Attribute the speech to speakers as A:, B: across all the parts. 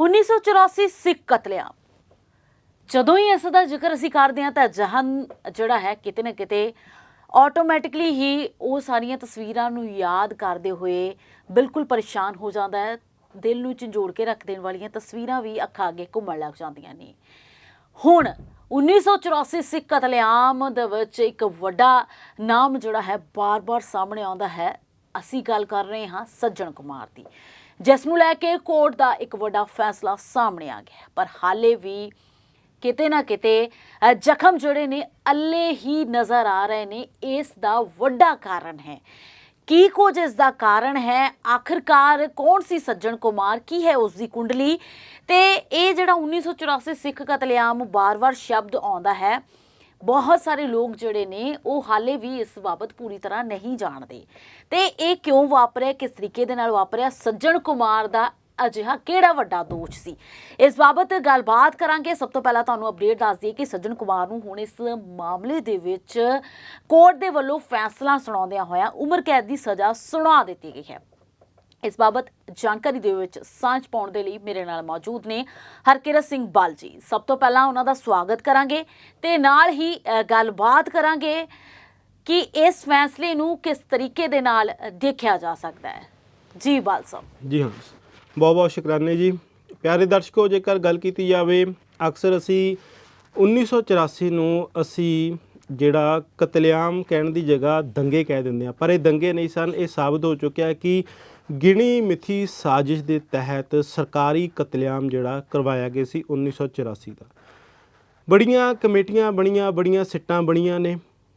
A: 1984 ਸਿੱਖ ਕਤਲੇਆਮ। ਜਦੋਂ ਹੀ ਇਸ ਦਾ ਜ਼ਿਕਰ ਅਸੀਂ ਕਰਦੇ ਹਾਂ ਤਾਂ ਜਹਨ ਜਿਹੜਾ ਹੈ ਕਿਤੇ ਨਾ ਕਿਤੇ ਆਟੋਮੈਟਿਕਲੀ ਹੀ ਉਹ ਸਾਰੀਆਂ ਤਸਵੀਰਾਂ ਨੂੰ ਯਾਦ ਕਰਦੇ ਹੋਏ ਬਿਲਕੁਲ ਪਰੇਸ਼ਾਨ ਹੋ ਜਾਂਦਾ ਹੈ। ਦਿਲ ਨੂੰ ਝੰਜੋੜ ਕੇ ਰੱਖ ਦੇਣ ਵਾਲੀਆਂ ਤਸਵੀਰਾਂ ਵੀ ਅੱਖਾਂ ਅੱਗੇ ਘੁੰਮਣ ਲੱਗ ਜਾਂਦੀਆਂ ਨੇ। ਹੁਣ 1984 ਸਿੱਖ ਕਤਲੇਆਮ ਦੇ ਵਿੱਚ ਇੱਕ ਵੱਡਾ ਨਾਮ ਜਿਹੜਾ ਹੈ ਬਾਰ-ਬਾਰ ਸਾਹਮਣੇ ਆਉਂਦਾ ਹੈ। ਅਸੀਂ ਗੱਲ ਕਰ ਰਹੇ ਹਾਂ ਸੱਜਣ ਕੁਮਾਰ ਦੀ। ਜਿਸ ਨੂੰ ਲੈ ਕੇ ਕੋਰਟ ਦਾ ਇੱਕ ਵੱਡਾ ਫੈਸਲਾ ਸਾਹਮਣੇ ਆ ਗਿਆ ਪਰ ਹਾਲੇ ਵੀ ਕਿਤੇ ਨਾ ਕਿਤੇ ਜ਼ਖਮ ਜਿਹੜੇ ਨੇ, ਅੱਲੇ ਹੀ ਨਜ਼ਰ ਆ ਰਹੇ ਨੇ। ਇਸ ਦਾ ਵੱਡਾ ਕਾਰਨ ਹੈ। ਕੀ ਕੁਝ ਇਸ ਦਾ ਕਾਰਨ ਹੈ? ਆਖਿਰਕਾਰ ਕੌਣ ਸੀ ਸੱਜਣ ਕੁਮਾਰ? ਕੀ ਹੈ ਉਸ ਦੀ ਕੁੰਡਲੀ? ਤੇ ਇਹ ਜਿਹੜਾ 1984 ਸਿੱਖ ਕਤਲੇਆਮ ਬਾਰ-ਬਾਰ ਸ਼ਬਦ ਆਉਂਦਾ ਹੈ ਬਹੁਤ ਸਾਰੇ ਲੋਕ ਜਿਹੜੇ ਨੇ, ਉਹ ਹਾਲੇ ਵੀ ਇਸ ਬਾਬਤ ਪੂਰੀ ਤਰ੍ਹਾਂ ਨਹੀਂ ਜਾਣਦੇ। ਤੇ ਇਹ ਕਿਉਂ ਵਾਪਰਿਆ, ਕਿਸ ਤਰੀਕੇ ਦੇ ਨਾਲ ਵਾਪਰਿਆ? ਸੱਜਣ ਕੁਮਾਰ ਦਾ ਅਜਿਹਾ ਕਿਹੜਾ ਵੱਡਾ ਦੋਸ਼ ਸੀ? ਇਸ ਬਾਬਤ ਗੱਲਬਾਤ ਕਰਾਂਗੇ। ਸਭ ਤੋਂ ਪਹਿਲਾਂ ਤੁਹਾਨੂੰ ਅਪਡੇਟ ਦੱਸ ਦਈਏ ਕਿ ਸੱਜਣ ਕੁਮਾਰ ਨੂੰ ਹੁਣ ਇਸ ਮਾਮਲੇ ਦੇ ਵਿੱਚ ਕੋਰਟ ਦੇ ਵੱਲੋਂ ਫੈਸਲਾ ਸੁਣਾਉਂਦਿਆਂ ਹੋਇਆ ਉਮਰ ਕੈਦ ਦੀ ਸਜ਼ਾ ਸੁਣਾ ਦਿੱਤੀ ਗਈ ਹੈ। ਇਸ ਬਾਬਤ ਜਾਣਕਾਰੀ ਦੇ ਵਿੱਚ ਸਾਂਝ ਪਾਉਣ ਦੇ ਲਈ ਮੇਰੇ ਨਾਲ ਮੌਜੂਦ ਨੇ ਹਰਕਿਰਤ ਸਿੰਘ ਬਾਲ ਜੀ ਸਭ ਤੋਂ ਪਹਿਲਾਂ ਉਹਨਾਂ ਦਾ ਸਵਾਗਤ ਕਰਾਂਗੇ ਤੇ ਨਾਲ ਹੀ ਗੱਲਬਾਤ ਕਰਾਂਗੇ ਕਿ ਇਸ ਫੈਸਲੇ ਨੂੰ ਕਿਸ ਤਰੀਕੇ ਦੇ ਨਾਲ ਦੇਖਿਆ ਜਾ ਸਕਦਾ ਹੈ। ਜੀ ਬਾਲ ਸਾਹਿਬ।
B: ਜੀ ਹਾਂ। ਬਹੁਤ ਬਹੁਤ ਸ਼ੁਕਰਾਨੇ ਜੀ। ਪਿਆਰੇ ਦਰਸ਼ਕੋ, ਜੇਕਰ ਗੱਲ ਕੀਤੀ ਜਾਵੇ, ਅਕਸਰ ਅਸੀਂ 1984 ਨੂੰ ਅਸੀਂ ਜਿਹੜਾ ਕਤਲੇਆਮ ਕਹਿਣ ਦੀ ਜਗ੍ਹਾ ਦੰਗੇ ਕਹਿ ਦਿੰਦੇ ਆ ਪਰ ਇਹ ਦੰਗੇ ਨਹੀਂ ਸਨ, ਇਹ ਸਾਬਤ ਹੋ ਚੁੱਕਿਆ ਕਿ ਗਿਣੀ ਮਿਥੀ ਸਾਜ਼ਿਸ਼ ਦੇ ਤਹਿਤ ਸਰਕਾਰੀ ਕਤਲੇਆਮ ਜਿਹੜਾ ਕਰਵਾਇਆ ਗਿਆ ਸੀ 1984 ਦਾ। ਬੜੀਆਂ ਕਮੇਟੀਆਂ ਬਣੀਆਂ, ਬੜੀਆਂ ਸਿੱਟਾਂ ਬਣੀਆਂ ਨੇ,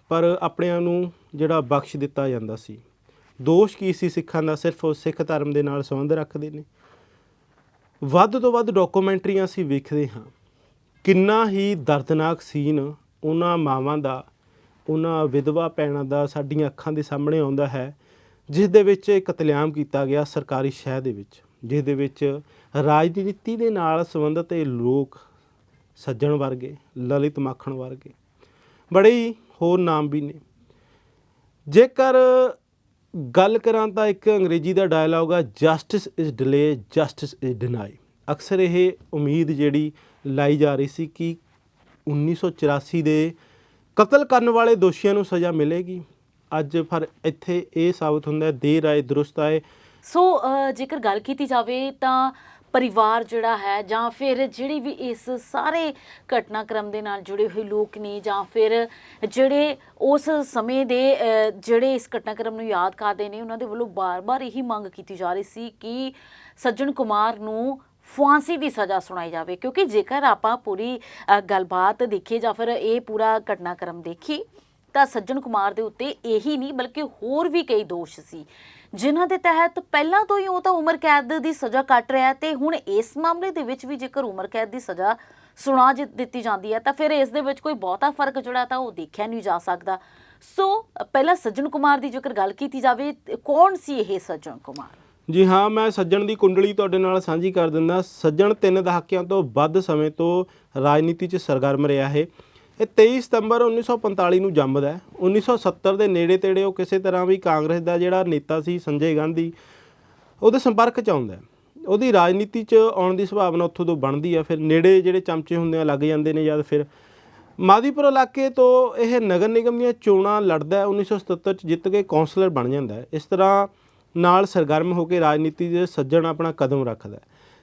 B: ਪਰ ਆਪਣਿਆਂ ਨੂੰ ਜਿਹੜਾ ਬਖਸ਼ ਦਿੱਤਾ ਜਾਂਦਾ ਸੀ। ਦੋਸ਼ ਕੀ ਸੀ ਸਿੱਖਾਂ ਦਾ? ਸਿਰਫ ਉਹ ਸਿੱਖ ਧਰਮ ਦੇ ਨਾਲ ਸੰਬੰਧ ਰੱਖਦੇ ਨੇ। ਵੱਧ ਤੋਂ ਵੱਧ ਡਾਕੂਮੈਂਟਰੀਆਂ ਅਸੀਂ ਵੇਖਦੇ ਹਾਂ। ਕਿੰਨਾ ਹੀ ਦਰਦਨਾਕ ਸੀਨ ਉਹਨਾਂ ਮਾਵਾਂ ਦਾ, ਉਹਨਾਂ ਵਿਧਵਾ ਭੈਣਾਂ ਦਾ ਸਾਡੀਆਂ ਅੱਖਾਂ ਦੇ ਸਾਹਮਣੇ ਆਉਂਦਾ ਹੈ। ਜਿਸ ਦੇ ਵਿੱਚ ਇਹ ਕਤਲੇਆਮ ਕੀਤਾ ਗਿਆ ਸਰਕਾਰੀ ਸ਼ਹਿਰ ਦੇ ਵਿੱਚ, ਜਿਸ ਦੇ ਵਿੱਚ ਰਾਜਨੀਤੀ ਦੇ ਨਾਲ ਸੰਬੰਧਿਤ ਇਹ ਲੋਕ ਸੱਜਣ ਵਰਗੇ, ਲਲਿਤ ਮੱਖਣ ਵਰਗੇ, ਬੜੇ ਹੀ ਹੋਰ ਨਾਮ ਵੀ ਨੇ। ਜੇਕਰ ਗੱਲ ਕਰਾਂ ਤਾਂ ਇੱਕ ਅੰਗਰੇਜ਼ੀ ਦਾ ਡਾਇਲੌਗ ਆ justice is delay justice is deny ਅਕਸਰ ਇਹ ਉਮੀਦ ਜਿਹੜੀ ਲਾਈ ਜਾ ਰਹੀ ਸੀ ਕਿ 1984 ਦੇ ਕਤਲ ਕਰਨ ਵਾਲੇ ਦੋਸ਼ੀਆਂ ਨੂੰ ਸਜ਼ਾ ਮਿਲੇਗੀ। ਅੱਜ ਪਰ ਇੱਥੇ ਇਹ ਸਾਬਤ ਹੁੰਦਾ ਦੇਰ ਆਏ ਦਰੁਸਤ ਆਏ।
A: ਸੋ ਅ, ਜੇਕਰ ਗੱਲ ਕੀਤੀ ਜਾਵੇ ਤਾਂ ਪਰਿਵਾਰ ਜਿਹੜਾ ਹੈ ਜਾਂ ਫਿਰ ਜਿਹੜੀ ਵੀ ਇਸ ਸਾਰੇ ਘਟਨਾਕ੍ਰਮ ਦੇ ਨਾਲ ਜੁੜੇ ਹੋਏ ਲੋਕ ਨੇ ਜਾਂ ਫਿਰ ਜਿਹੜੇ ਉਸ ਸਮੇਂ ਦੇ ਅ, ਜਿਹੜੇ ਇਸ ਘਟਨਾਕ੍ਰਮ ਨੂੰ ਯਾਦ ਕਰਦੇ ਨੇ ਉਹਨਾਂ ਦੇ ਵੱਲੋਂ ਬਾਰ-ਬਾਰ ਇਹੀ ਮੰਗ ਕੀਤੀ ਜਾ ਰਹੀ ਸੀ ਕਿ ਸੱਜਣ ਕੁਮਾਰ ਨੂੰ ਫਾਂਸੀ ਦੀ ਸਜ਼ਾ ਸੁਣਾਈ ਜਾਵੇ। ਕਿਉਂਕਿ ਜੇਕਰ ਆਪਾਂ ਪੂਰੀ ਅ, ਗੱਲਬਾਤ ਦੇਖੀਏ ਜਾਂ ਫਿਰ ਇਹ ਪੂਰਾ ਘਟਨਾਕ੍ਰਮ ਦੇਖੀਏ ਤਾਂ ਸੱਜਣ ਕੁਮਾਰ ਦੇ ਉੱਤੇ ਇਹੀ ਨਹੀਂ, ਬਲਕਿ ਹੋਰ ਵੀ ਕਈ ਦੋਸ਼ ਸੀ। ਜਿਨ੍ਹਾਂ ਦੇ ਤਹਿਤ ਪਹਿਲਾਂ ਤੋਂ ਹੀ ਉਹ ਤਾਂ ਉਮਰ ਕੈਦ ਦੀ ਸਜ਼ਾ ਕੱਟ ਰਿਹਾ ਤੇ ਹੁਣ ਇਸ ਮਾਮਲੇ ਦੇ ਵਿੱਚ ਵੀ ਜੇਕਰ ਉਮਰ ਕੈਦ ਦੀ ਸਜ਼ਾ ਸੁਣਾ ਦਿੱਤੀ ਜਾਂਦੀ ਹੈ, ਤਾਂ ਫਿਰ ਇਸ ਦੇ ਵਿੱਚ ਕੋਈ ਬਹੁਤਾ ਫ਼ਰਕ ਜਿਹੜਾ ਤਾਂ ਉਹ ਦੇਖਿਆ ਨਹੀਂ ਜਾ ਸਕਦਾ। ਸੋ, ਪਹਿਲਾਂ ਸੱਜਣ ਕੁਮਾਰ ਦੀ ਜੇਕਰ ਗੱਲ ਕੀਤੀ ਜਾਵੇ, ਕੌਣ ਸੀ ਇਹ ਸੱਜਣ ਕੁਮਾਰ?
B: ਜੀ ਹਾਂ, ਮੈਂ ਸੱਜਣ ਦੀ ਕੁੰਡਲੀ ਤੁਹਾਡੇ ਨਾਲ ਸਾਂਝੀ ਕਰ ਦਿੰਦਾ। ਸੱਜਣ ਤਿੰਨ ਦਹਾਕਿਆਂ ਤੋਂ ਵੱਧ ਸਮੇਂ ਤੋਂ ਰਾਜਨੀਤੀ 'ਚ ਸਰਗਰਮ ਰਿਹਾ ਹੈ। ਇਹ 23 ਸਤੰਬਰ 1945 ਨੂੰ ਜੰਮਦਾ ਹੈ। 1970 ਦੇ ਨੇੜੇ ਤੇੜੇ ਉਹ ਕਿਸੇ ਤਰ੍ਹਾਂ ਵੀ ਕਾਂਗਰਸ ਦਾ ਜਿਹੜਾ ਨੇਤਾ ਸੀ, ਸੰਜੇ ਗਾਂਧੀ, ਉਹਦੇ ਸੰਪਰਕ 'ਚ ਆਉਂਦਾ ਉਹਦੀ ਰਾਜਨੀਤੀ 'ਚ ਆਉਣ ਦੀ ਸੰਭਾਵਨਾ ਉੱਥੋਂ ਤੋਂ ਬਣਦੀ ਆ ਫਿਰ ਨੇੜੇ ਜਿਹੜੇ ਚਮਚੇ ਹੁੰਦੇ ਆ, ਲੱਗ ਜਾਂਦੇ ਨੇ ਜਾਂ ਫਿਰ ਮਾਦੀਪੁਰ ਇਲਾਕੇ ਤੋਂ ਇਹ ਨਗਰ ਨਿਗਮ ਦੀਆਂ ਚੋਣਾਂ ਲੜਦਾ ਹੈ। 1977 ਚ ਜਿੱਤ ਕੇ ਕੌਂਸਲਰ ਬਣ ਜਾਂਦਾ ਇਸ ਤਰ੍ਹਾਂ ਨਾਲ ਸਰਗਰਮ ਹੋ ਕੇ ਰਾਜਨੀਤੀ ਦੇ ਸੱਜਣ ਆਪਣਾ ਕਦਮ ਰੱਖਦਾ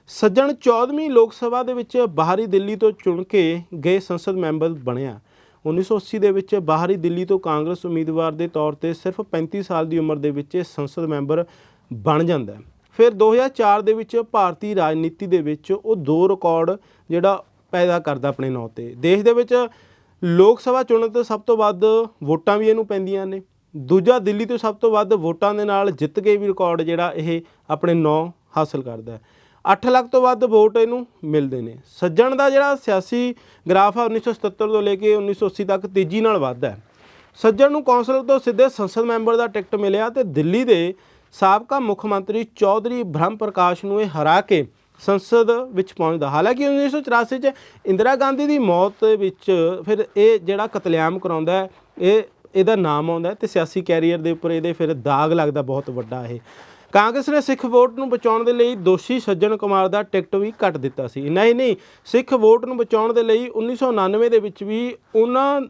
B: ਸੱਜਣ 14ਵੀਂ ਲੋਕ ਸਭਾ ਦੇ ਵਿੱਚ ਬਾਹਰੀ ਦਿੱਲੀ ਤੋਂ ਚੁਣ ਕੇ ਗਏ ਸੰਸਦ ਮੈਂਬਰ ਬਣਿਆ। 1980 ਦੇ ਵਿੱਚ ਬਾਹਰੀ ਦਿੱਲੀ ਤੋਂ ਕਾਂਗਰਸ ਉਮੀਦਵਾਰ ਦੇ ਤੌਰ ਤੇ ਸਿਰਫ 35 ਸਾਲ ਦੀ ਉਮਰ ਦੇ ਵਿੱਚ ਇਹ ਸੰਸਦ ਮੈਂਬਰ ਬਣ ਜਾਂਦਾ ਹੈ। ਫਿਰ 2004 ਦੇ ਵਿੱਚ ਭਾਰਤੀ ਰਾਜਨੀਤੀ ਦੇ ਵਿੱਚ ਉਹ ਦੋ ਰਿਕਾਰਡ ਜਿਹੜਾ ਪੈਦਾ ਕਰਦਾ ਆਪਣੇ ਨਾਂ ਤੇ। ਦੇਸ਼ ਦੇ ਵਿੱਚ ਲੋਕ ਸਭਾ ਚੁਣਨ ਤੋਂ ਸਭ ਤੋਂ ਵੱਧ ਵੋਟਾਂ ਵੀ ਇਹਨੂੰ ਪੈਂਦੀਆਂ ਨੇ। ਦੂਜਾ ਦਿੱਲੀ ਤੋਂ ਸਭ ਤੋਂ ਵੱਧ ਵੋਟਾਂ ਦੇ ਨਾਲ ਜਿੱਤ ਕੇ ਵੀ ਰਿਕਾਰਡ ਜਿਹੜਾ ਇਹ ਆਪਣੇ ਨਾਂ ਹਾਸਲ ਕਰਦਾ ਹੈ। 8 ਲੱਖ ਤੋਂ ਵੱਧ ਵੋਟ ਇਹਨੂੰ ਮਿਲਦੇ ਨੇ। ਸੱਜਣ ਦਾ ਜਿਹੜਾ ਸਿਆਸੀ ਗ੍ਰਾਫ ਆ 1977 ਤੋਂ ਲੈ ਕੇ 1980 ਤੱਕ ਤੇਜ਼ੀ ਨਾਲ ਵੱਧਦਾ ਹੈ। ਸੱਜਣ ਨੂੰ ਕੌਂਸਲ ਤੋਂ ਸਿੱਧੇ ਸੰਸਦ ਮੈਂਬਰ ਦਾ ਟਿਕਟ ਮਿਲਿਆ ਤੇ ਦਿੱਲੀ ਦੇ ਸਾਬਕਾ ਮੁੱਖ ਮੰਤਰੀ ਚੌਧਰੀ ਬ੍ਰਹਮ ਪ੍ਰਕਾਸ਼ ਨੂੰ ਇਹ ਹਰਾ ਕੇ ਸੰਸਦ ਵਿੱਚ ਪਹੁੰਚਦਾ। ਹਾਲਾਂਕਿ 1984 ਚ ਇੰਦਰਾ ਗਾਂਧੀ ਦੀ ਮੌਤ ਦੇ ਵਿੱਚ ਫਿਰ ਇਹ ਜਿਹੜਾ ਕਤਲੇਆਮ ਕਰਾਉਂਦਾ ਇਹ, ਇਹਦਾ ਨਾਮ ਆਉਂਦਾ ਹੈ ਤੇ ਸਿਆਸੀ ਕੈਰੀਅਰ ਦੇ ਉੱਪਰ ਇਹਦੇ ਫਿਰ ਦਾਗ ਲੱਗਦਾ ਬਹੁਤ ਵੱਡਾ ਇਹ। ਕਾਂਗਰਸ ਨੇ ਸਿੱਖ ਵੋਟ ਨੂੰ ਬਚਾਉਣ ਦੇ ਲਈ ਦੋਸ਼ੀ ਸੱਜਣ ਕੁਮਾਰ ਦਾ ਟਿਕਟ ਵੀ ਕੱਟ ਦਿੱਤਾ ਸੀ। ਨਹੀਂ ਨਹੀਂ, ਸਿੱਖ ਵੋਟ ਨੂੰ ਬਚਾਉਣ ਦੇ ਲਈ 1999 ਦੇ ਵਿੱਚ ਵੀ ਉਹਨਾਂ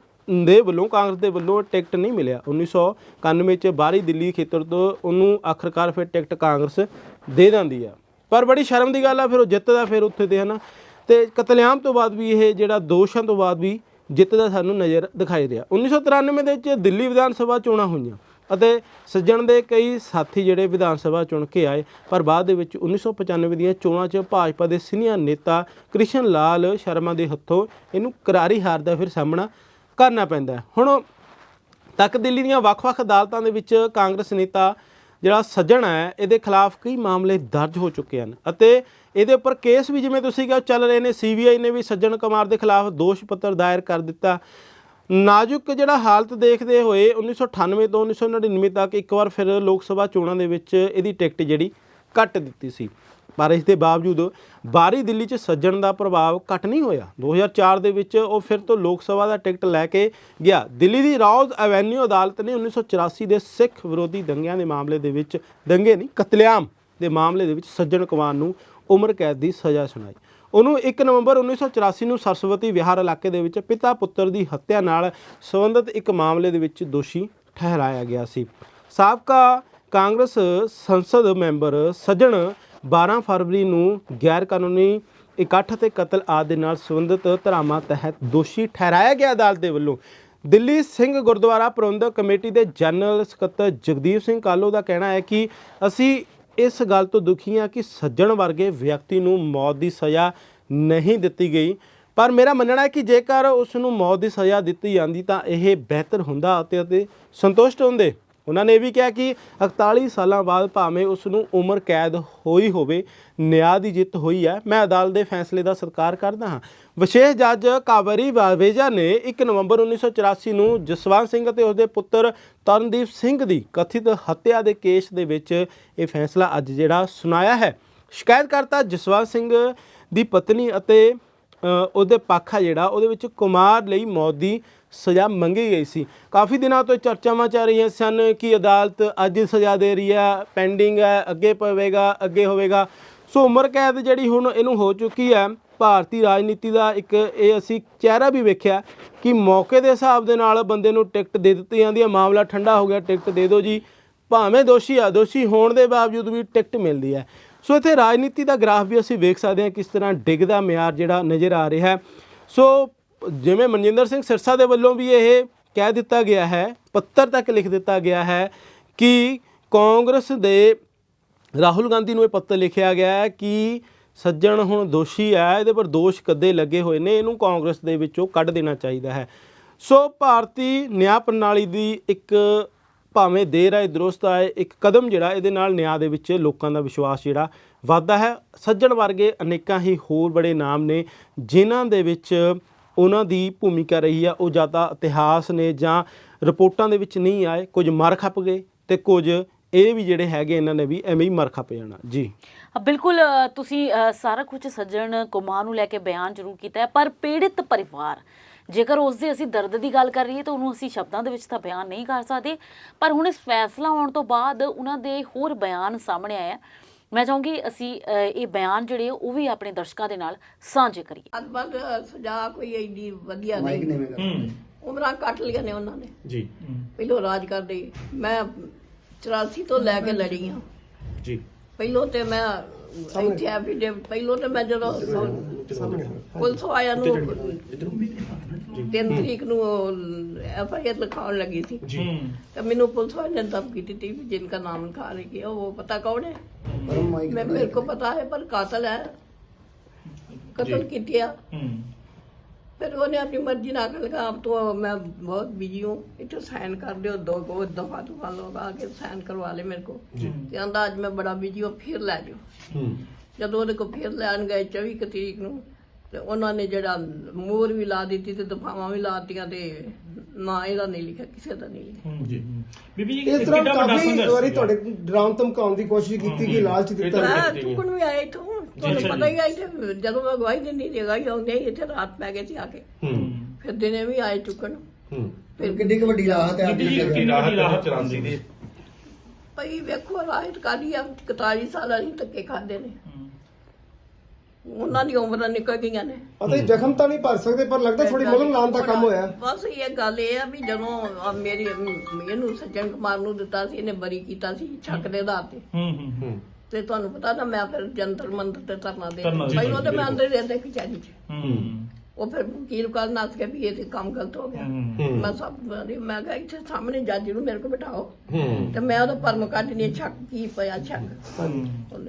B: ਦੇ ਵੱਲੋਂ, ਕਾਂਗਰਸ ਦੇ ਵੱਲੋਂ ਟਿਕਟ ਨਹੀਂ ਮਿਲਿਆ। 1991 ਚ ਬਾਹਰੀ ਦਿੱਲੀ ਖੇਤਰ ਤੋਂ ਉਹਨੂੰ ਆਖਰਕਾਰ ਫਿਰ ਟਿਕਟ ਕਾਂਗਰਸ ਦੇ ਦਿੰਦੀ ਆ। ਪਰ ਬੜੀ ਸ਼ਰਮ ਦੀ ਗੱਲ ਆ, ਫਿਰ ਉਹ ਜਿੱਤਦਾ ਫਿਰ ਉੱਥੇ ਤੇ, ਹਨਾ? ਤੇ ਕਤਲੇਆਮ ਤੋਂ ਬਾਅਦ ਵੀ ਇਹ ਜਿਹੜਾ ਦੋਸ਼ਾਂ ਤੋਂ ਬਾਅਦ ਵੀ ਜਿੱਤਦਾ ਸਾਨੂੰ ਨਜ਼ਰ ਦਿਖਾਈ ਰਿਹਾ। 1993 ਦੇ ਵਿੱਚ ਦਿੱਲੀ ਵਿਧਾਨ ਸਭਾ ਚੋਣਾਂ ਹੋਈਆਂ। ਅਤੇ ਸੱਜਣ ਦੇ ਕਈ ਸਾਥੀ ਜਿਹੜੇ ਵਿਧਾਨ ਸਭਾ ਚੁਣ ਕੇ ਆਏ, ਪਰ ਬਾਅਦ ਦੇ ਵਿੱਚ 1995 ਦੀਆਂ ਚੋਣਾਂ 'ਚ ਭਾਜਪਾ ਦੇ ਸੀਨੀਅਰ ਨੇਤਾ ਕ੍ਰਿਸ਼ਨ ਲਾਲ ਸ਼ਰਮਾ ਦੇ ਹੱਥੋਂ ਇਹਨੂੰ ਕਰਾਰੀ ਹਾਰ ਦਾ ਫਿਰ ਸਾਹਮਣਾ ਕਰਨਾ ਪੈਂਦਾ ਹੁਣ ਤੱਕ ਦਿੱਲੀ ਦੀਆਂ ਵੱਖ-ਵੱਖ ਅਦਾਲਤਾਂ ਦੇ ਵਿੱਚ ਕਾਂਗਰਸ ਨੇਤਾ ਜਿਹੜਾ ਸੱਜਣ ਹੈ, ਇਹਦੇ ਖਿਲਾਫ ਕਈ ਮਾਮਲੇ ਦਰਜ ਹੋ ਚੁੱਕੇ ਹਨ ਅਤੇ ਇਹਦੇ ਉੱਪਰ ਕੇਸ ਵੀ ਜਿਵੇਂ ਤੁਸੀਂ ਕਿਹਾ ਚੱਲ ਰਹੇ ਨੇ, ਸੀਬੀਆਈ ਨੇ ਵੀ ਸੱਜਣ ਕੁਮਾਰ ਦੇ ਖਿਲਾਫ ਦੋਸ਼ ਪੱਤਰ ਦਾਇਰ ਕਰ ਦਿੱਤਾ। ਨਾਜ਼ੁਕ ਜਿਹੜਾ ਹਾਲਤ ਦੇਖਦੇ ਹੋਏ 1998 ਤੋਂ 1999 ਤੱਕ ਇੱਕ ਵਾਰ ਫਿਰ ਲੋਕ ਸਭਾ ਚੋਣਾਂ ਦੇ ਵਿੱਚ ਇਹਦੀ ਟਿਕਟ ਜਿਹੜੀ ਕੱਟ ਦਿੱਤੀ ਸੀ। ਪਰ ਇਸ ਦੇ ਬਾਵਜੂਦ ਬਾਹਰੀ ਦਿੱਲੀ 'ਚ ਸੱਜਣ ਦਾ ਪ੍ਰਭਾਵ ਘਟ ਨਹੀਂ ਹੋਇਆ। 2004 ਦੇ ਵਿੱਚ ਉਹ ਫਿਰ ਤੋਂ ਲੋਕ ਸਭਾ ਦਾ ਟਿਕਟ ਲੈ ਕੇ ਗਿਆ। ਦਿੱਲੀ ਦੀ ਰੌਜ਼ ਐਵੇਨਿਊ ਅਦਾਲਤ ਨੇ 1984 ਦੇ ਸਿੱਖ ਵਿਰੋਧੀ ਦੰਗਿਆਂ ਦੇ ਮਾਮਲੇ ਦੇ ਵਿੱਚ, ਦੰਗੇ ਨਹੀਂ, ਕਤਲੇਆਮ ਦੇ ਮਾਮਲੇ ਦੇ ਵਿੱਚ ਸੱਜਣ ਕੁਮਾਰ ਨੂੰ ਉਮਰ ਕੈਦ ਦੀ ਸਜ਼ਾ ਸੁਣਾਈ। ਉਹਨੂੰ 1 ਨਵੰਬਰ 1984 ਨੂੰ ਸਰਸਵਤੀ ਵਿਹਾਰ ਇਲਾਕੇ ਦੇ ਵਿੱਚ ਪਿਤਾ ਪੁੱਤਰ ਦੀ ਹੱਤਿਆ ਨਾਲ ਸੰਬੰਧਿਤ ਇੱਕ ਮਾਮਲੇ ਦੇ ਵਿੱਚ ਦੋਸ਼ੀ ਠਹਿਰਾਇਆ ਗਿਆ ਸੀ। ਸਾਬਕਾ ਕਾਂਗਰਸ ਸੰਸਦ ਮੈਂਬਰ ਸੱਜਣ 12 ਫਰਵਰੀ ਨੂੰ ਗੈਰ ਕਾਨੂੰਨੀ ਇਕੱਠ ਅਤੇ ਕਤਲ ਆਦਿ ਨਾਲ ਸੰਬੰਧਿਤ ਧਾਰਾਵਾਂ ਤਹਿਤ ਦੋਸ਼ੀ ਠਹਿਰਾਇਆ ਗਿਆ ਅਦਾਲਤ ਦੇ ਵੱਲੋਂ। ਦਿੱਲੀ ਸਿੰਘ ਗੁਰਦੁਆਰਾ ਪ੍ਰਬੰਧਕ ਕਮੇਟੀ ਦੇ ਜਨਰਲ ਸਕੱਤਰ ਜਗਦੀਪ ਸਿੰਘ ਕਾਲੋ ਦਾ ਕਹਿਣਾ ਹੈ ਕਿ ਅਸੀਂ ਇਸ ਗੱਲ ਤੋਂ ਦੁਖੀ ਹਾਂ ਕਿ ਸੱਜਣ ਵਰਗੇ ਵਿਅਕਤੀ ਨੂੰ ਮੌਤ ਦੀ ਸਜ਼ਾ ਨਹੀਂ ਦਿੱਤੀ ਗਈ। ਪਰ ਮੇਰਾ ਮੰਨਣਾ ਹੈ ਕਿ ਜੇਕਰ ਉਸ ਨੂੰ ਮੌਤ ਦੀ ਸਜ਼ਾ ਦਿੱਤੀ ਜਾਂਦੀ ਤਾਂ ਇਹ ਬਿਹਤਰ ਹੁੰਦਾ ਅਤੇ ਅਤੇ ਸੰਤੁਸ਼ਟ ਹੁੰਦੇ। ਉਹਨਾਂ ਨੇ ਇਹ ਵੀ ਕਿਹਾ ਕਿ 41 ਸਾਲਾਂ ਬਾਅਦ ਭਾਵੇਂ ਉਸ ਨੂੰ ਉਮਰ ਕੈਦ ਹੋਈ ਹੋਵੇ ਨਿਆਂ ਦੀ ਜਿੱਤ ਹੋਈ ਹੈ। ਮੈਂ ਅਦਾਲਤ ਦੇ ਫੈਸਲੇ ਦਾ ਸਤਿਕਾਰ ਕਰਦਾ ਹਾਂ। ਵਿਸ਼ੇਸ਼ ਜੱਜ ਕਾਬਰੀ ਵਾਵੇਜਾ ਨੇ 1 ਨਵੰਬਰ 1984 ਨੂੰ ਜਸਵੰਤ ਸਿੰਘ ਅਤੇ ਉਸਦੇ ਪੁੱਤਰ ਤਰਨਦੀਪ ਸਿੰਘ ਦੀ ਕਥਿਤ ਹੱਤਿਆ ਦੇ ਕੇਸ ਦੇ ਵਿੱਚ ਇਹ ਫੈਸਲਾ ਅੱਜ ਜਿਹੜਾ ਸੁਣਾਇਆ ਹੈ। ਸ਼ਿਕਾਇਤਕਰਤਾ ਜਸਵੰਤ ਸਿੰਘ ਦੀ ਪਤਨੀ ਅਤੇ ਅ, ਉਹਦੇ ਪੱਖ ਆ ਜਿਹੜਾ ਉਹਦੇ ਵਿੱਚ ਕੁਮਾਰ ਲਈ ਮੌਤ ਦੀ ਸਜ਼ਾ ਮੰਗੀ ਗਈ ਸੀ। ਕਾਫੀ ਦਿਨਾਂ ਤੋਂ ਚਰਚਾਵਾਂ ਚੱਲ ਰਹੀਆਂ ਸਨ ਕਿ ਅਦਾਲਤ ਅੱਜ ਸਜ਼ਾ ਦੇ ਰਹੀ ਹੈ, ਪੈਂਡਿੰਗ ਹੈ, ਅੱਗੇ ਪਵੇਗਾ, ਅੱਗੇ ਹੋਵੇਗਾ। ਸੋ ਉਮਰ ਕੈਦ ਜਿਹੜੀ ਹੁਣ ਇਹਨੂੰ ਹੋ ਚੁੱਕੀ ਹੈ, ਭਾਰਤੀ ਰਾਜਨੀਤੀ ਦਾ ਇੱਕ ਇਹ ਅਸੀਂ ਚਿਹਰਾ ਵੀ ਵੇਖਿਆ ਕਿ ਮੌਕੇ ਦੇ ਹਿਸਾਬ ਦੇ ਨਾਲ ਬੰਦੇ ਨੂੰ ਟਿਕਟ ਦੇ ਦਿੱਤੀ ਜਾਂਦੀ ਹੈ ਮਾਮਲਾ ਠੰਡਾ ਹੋ ਗਿਆ, ਟਿਕਟ ਦੇ ਦਿਓ ਜੀ। ਭਾਵੇਂ ਦੋਸ਼ੀ ਆ, ਦੋਸ਼ੀ ਹੋਣ ਦੇ ਬਾਵਜੂਦ ਵੀ ਟਿਕਟ ਮਿਲਦੀ ਹੈ। ਸੋ ਇੱਥੇ ਰਾਜਨੀਤੀ ਦਾ ਗ੍ਰਾਫ ਵੀ ਅਸੀਂ ਵੇਖ ਸਕਦੇ ਹਾਂ ਕਿਸ ਤਰ੍ਹਾਂ ਡਿੱਗਦਾ ਮਿਆਰ ਜਿਹੜਾ ਨਜ਼ਰ ਆ ਰਿਹਾ ਹੈ। ਸੋ ਜਿਵੇਂ ਮਨਜਿੰਦਰ ਸਿੰਘ ਸਿਰਸਾ ਦੇ ਵੱਲੋਂ ਵੀ ਇਹ ਕਹਿ ਦਿੱਤਾ ਗਿਆ ਹੈ, ਪੱਤਰ ਤੱਕ ਲਿਖ ਦਿੱਤਾ ਗਿਆ ਹੈ ਕਿ ਕਾਂਗਰਸ ਦੇ ਰਾਹੁਲ ਗਾਂਧੀ ਨੂੰ ਇਹ ਪੱਤਰ ਲਿਖਿਆ ਗਿਆ ਹੈ ਕਿ ਸੱਜਣ ਹੁਣ ਦੋਸ਼ੀ ਹੈ, ਇਹਦੇ ਪਰ ਦੋਸ਼ ਕੱਦੇ ਲੱਗੇ ਹੋਏ ਨੇ, ਇਹਨੂੰ ਕਾਂਗਰਸ ਦੇ ਵਿੱਚੋਂ ਕੱਢ ਦੇਣਾ ਚਾਹੀਦਾ ਹੈ। ਸੋ ਭਾਰਤੀ ਨਿਆਂ ਪ੍ਰਣਾਲੀ ਦੀ ਇੱਕ ਭਾਵੇਂ ਦੇਰ ਆਏ ਦਰੁਸਤ ਆਏ ਇੱਕ ਕਦਮ ਜਿਹੜਾ ਇਹਦੇ ਨਾਲ ਨਿਆਂ ਦੇ ਵਿੱਚ ਲੋਕਾਂ ਦਾ ਵਿਸ਼ਵਾਸ ਜਿਹੜਾ ਵੱਧਦਾ ਹੈ। ਸੱਜਣ ਵਰਗੇ ਅਨੇਕਾਂ ਹੀ ਹੋਰ ਬੜੇ ਨਾਮ ਨੇ, ਜਿਨ੍ਹਾਂ ਦੇ ਵਿੱਚ ਉਹਨਾਂ ਦੀ ਭੂਮਿਕਾ ਰਹੀ ਆ, ਉਹ ਜਾਂ ਤਾਂ ਇਤਿਹਾਸ ਨੇ ਜਾਂ ਰਿਪੋਰਟਾਂ ਦੇ ਵਿੱਚ ਨਹੀਂ ਆਏ, ਕੁਝ ਮਰ ਖੱਪ ਗਏ ਤੇ ਕੁਝ ਇਹ ਵੀ ਜਿਹੜੇ ਹੈਗੇ ਇਹਨਾਂ ਨੇ ਵੀ ਐਵੇਂ ਹੀ ਮਰ ਖੱਪ ਜਾਣਾ। ਜੀ।
A: ਬਿਲਕੁਲ ਤੁਸੀਂ ਸਾਰਾ ਕੁਝ ਸੱਜਣ ਕੁਮਾਰ ਨੂੰ ਲੈ ਕੇ ਬਿਆਨ ਜ਼ਰੂਰ ਕੀਤਾ ਹੈ, ਪਰ ਪੀੜਿਤ ਪਰਿਵਾਰ, ਜੇਕਰ ਉਸ ਦੇ ਅਸੀਂ ਦਰਦ ਦੀ ਗੱਲ ਕਰ ਰਹੀਏ ਤਾਂ ਉਹਨੂੰ ਅਸੀਂ ਸ਼ਬਦਾਂ ਦੇ ਵਿੱਚ ਤਾਂ ਬਿਆਨ ਨਹੀਂ ਕਰ ਸਕਦੇ, ਪਰ ਹੁਣ ਇਸ ਫੈਸਲਾ ਆਉਣ ਤੋਂ ਬਾਅਦ ਉਹਨਾਂ ਦੇ ਹੋਰ ਬਿਆਨ ਸਾਹਮਣੇ ਆਇਆ ਮੈਂ ਚਾਹੂੰਗੀ ਅਸੀਂ ਇਹ ਬਿਆਨ ਜਿਹੜੇ ਆ, ਉਹ ਵੀ ਆਪਣੇ ਦਰਸ਼ਕਾਂ ਦੇ ਨਾਲ ਸਾਂਝੇ ਕਰੀਏ।
C: ਅਦਬਦ ਸਜ਼ਾ ਕੋਈ ਐਡੀ ਵਧੀਆ ਨਹੀਂ। ਉਮਰਾਂ ਕੱਟ ਲਈਆਂ ਨੇ ਉਹਨਾਂ ਨੇ।
D: ਜੀ।
C: ਪਹਿਲੋਂ ਰਾਜ ਕਰਦੇ ਮੈਂ 84 ਤੋਂ ਲੈ ਕੇ ਲੜੀ ਹਾਂ
D: ਜੀ।
C: ਪਹਿਲੋਂ ਤੇ ਮੈਂ ਇੱਥੇ ਐਫੀਡੇਵਿਟ ਪਹਿਲੋਂ ਤੇ ਮੈਂ ਜਦੋਂ ਪੁਲਿਸ ਆਇਆ ਨੂੰ 3 ਤਰੀਕ ਨੂੰ ਐਫ ਆਈ ਆਰ ਲਿਖਾਉਣ ਲੱਗੀ ਸੀ। ਤਾਂ ਮੈਨੂੰ ਪੁਲਿਸ ਵਾਲਿਆਂ ਨੇ ਧਮਕੀ ਦਿੱਤੀ ਵੀ ਜਿਨ੍ਹਾਂ ਨਾਮ ਲਿਖਾ ਰਹੀ ਹੈ ਉਹ ਪਤਾ ਕੌਣ ਹੈ? ਮੈਂ ਮੇਰੇ ਕੋ ਪਤਾ ਹੈ ਪਰ ਕਾਤਲ ਹੈ। ਕਤਲ
D: ਕੀਤਾ
C: किया
D: ਹੂੰ
C: फिर उन्हें अपनी मर्जी ना कर लगा अब तो मैं बहुत बिजी हूँ इतो साइन कर दो दो दो दफा दफा लोग आके साइन करवा ले मेरे को
D: ਜੀ
C: ਤੇ ਆਂਦਾ ਅੱਜ ਮੈਂ ਬੜਾ ਬਿਜੀ ਹਾਂ ਫਿਰ ਲੈ ਜਾਓ
D: ਹੂੰ
C: ਜਦੋਂ ਉਹਦੇ ਕੋਲ ਫਿਰ ਲੈਣ ਗਏ 24 ਕੁ ਤਰੀਕ ਨੂੰ ਤੇ ਉਹਨਾਂ ਨੇ ਜਿਹੜਾ ਮੋਹਰ ਵੀ ਲਾ ਦਿੱਤੀ ਤੇ ਦਫਾਵਾਂ ਵੀ ਲਾਤੀਆਂ ਤੇ ਨਾ ਇਹਦਾ ਨਹੀਂ ਲਿਖਿਆ ਕਿਸੇ ਦਾ ਨਹੀਂ ਲਿਖਿਆ
D: ਜੀ ਬੀਬੀ ਜੀ
E: ਇਸ ਤਰ੍ਹਾਂ
D: ਕਿੰਨਾ ਵੱਡਾ
E: ਕਾਫੀ
D: ਸੰਘਰਸ਼
E: ਵਾਰੀ
D: ਸੀਗਾ?
E: ਤੁਹਾਡੇ ਡਰਾਉਣ ਧਮਕਾਉਣ ਦੀ ਕੋਸ਼ਿਸ਼ ਕੀਤੀ ਕਿ ਲਾਲਚ ਦਿੱਤਾ
D: ਇਹ ਤਾਂ-
C: ਮੈਂ ਚੁੱਕਣ ਵੀ ਆਏ ਇਥੋਂ ਤੁਹਾਨੂੰ ਪਤਾ ਹੀ ਆ ਇੱਥੇ ਜਦੋਂ ਮੈਂ ਗਵਾਹੀ ਦਿੰਦੀ ਜਗ੍ਹਾ ਹੀ ਆਉਂਦੇ ਸੀ, ਇੱਥੇ ਰਾਤ ਪੈ ਗਏ ਸੀ ਆ ਕੇ।
D: ਹੂੰ।
C: ਫਿਰ ਦਿਨੇ ਵੀ ਆਏ ਚੁੱਕਣ।
D: ਹੂੰ।
C: ਫਿਰ
E: ਕਿੰਨੀ ਕੁ ਵੱਡੀ ਰਾਹਤ ਹੈ
D: ਬੀਬੀ ਜੀ ਕਿੰਨੀ ਰਾਹਤ ਚਰਾਂਦੀ ਦੀ
C: ਭਈ ਵੇਖੋ ਰਾਹਤ ਕਾਦੀ ਆ? 41 ਸਾਲਾਂ ਦੀ ਧੱਕੇ ਖਾਦੇ ਨੇ। ਉਹਨਾਂ ਦੀ ਉਮਰਾਂ ਨਿਕਲ ਗਈਆਂ ਨੇ।
E: ਅਤੇ ਜ਼ਖਮ ਤਾਂ ਨਹੀਂ ਭਰ ਸਕਦੇ ਪਰ ਲੱਗਦਾ ਥੋੜੀ ਮਲਮ ਲਾਉਣ ਦਾ ਕੰਮ ਹੋਇਆ।
C: ਬਸ ਇਹ ਗੱਲ ਇਹ ਆ ਵੀ ਜਦੋਂ ਆਹ ਮੇਰੀ ਇਹਨੂੰ ਸੱਜਣ ਕੁਮਾਰ ਨੂੰ ਦਿੱਤਾ ਸੀ ਇਹਨੇ ਬਰੀ ਕੀਤਾ ਸੀ ਛੱਕ ਦੇ ਆਧਾਰ ਤੇ।
D: ਹੂੰ ਹੂੰ। ਹੂੰ।
C: ਤੇ ਤੁਹਾਨੂੰ ਪਤਾ ਨਾ ਮੈਂ ਫਿਰ ਜੰਤਰ ਮੰਤਰ ਤੇ ਧਰਨਾ ਦੇ
D: ਧਰਨਾ ਦੇ
C: ਪਹਿਲਾਂ ਤੇ ਮੈਂ ਅੰਦਰ ਦੇ ਦੇ ਕਚਹਿਰੀ ਚ
D: ਹੂੰ।
C: ਉਹ ਫਿਰ ਵਕੀਲ ਕਾਲ ਨੱਸ ਕੇ ਵੀ ਇਹ ਤੇ ਕੰਮ ਗਲਤ ਹੋ ਗਿਆ।
D: ਹੂੰ।
C: ਮੈਂ ਸਭ ਮੈਂ ਕਿਹਾ ਇੱਥੇ ਸਾਹਮਣੇ ਜੱਜ ਨੂੰ ਮੇਰੇ ਕੋਲ ਬਿਠਾਓ। ਤੇ ਮੈਂ ਉਹਦਾ ਪਰਮ ਕੱਢ ਨਹੀਂ ਛੱਕ ਕੀ ਪਿਆ ਛੱਕ। ਉਹਨੇ